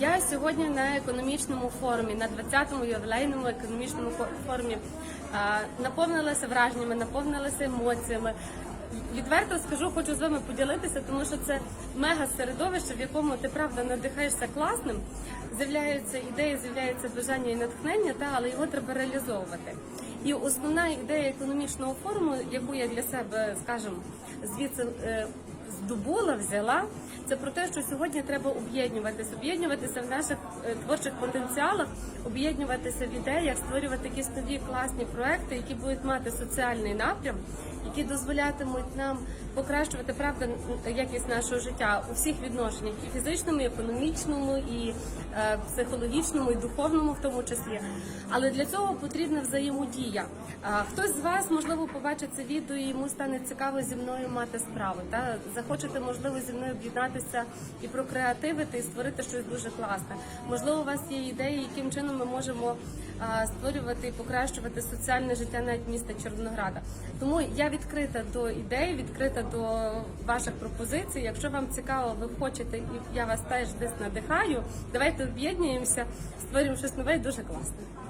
Я сьогодні на економічному форумі, на 20-му ювілейному економічному фо- форумі наповнилася враженнями, наповнилася емоціями. Відверто скажу, хочу з вами поділитися, тому що це мега середовище, в якому ти правда надихаєшся класним. З'являються ідеї, з'являється бажання і натхнення, та але його треба реалізовувати. І основна ідея економічного форуму, яку я для себе, скажімо, звідси е, здобула, взяла, це про те, що сьогодні треба об'єднуватися, об'єднуватися в наших е, творчих потенціалах, об'єднуватися в ідеях, створювати якісь нові класні проекти, які будуть мати соціальний напрям, які дозволятимуть нам покращувати правда якість нашого життя у всіх відношеннях, і фізичному, і економічному, і е, психологічному, і духовному, в тому числі. Але для цього потрібна взаємодія. А, Хтось з вас можливо побачить це відео і йому стане цікаво зі мною мати справу. Та захочете можливо зі мною об'єднатися і прокреативити, і створити щось дуже класне. Можливо, у вас є ідеї, яким чином ми можемо створювати і покращувати соціальне життя навіть міста Чорнограда. Тому я відкрита до ідей, відкрита до ваших пропозицій. Якщо вам цікаво, ви хочете, і я вас теж десь надихаю. Давайте об'єднуємося, створюємо щось нове і дуже класне.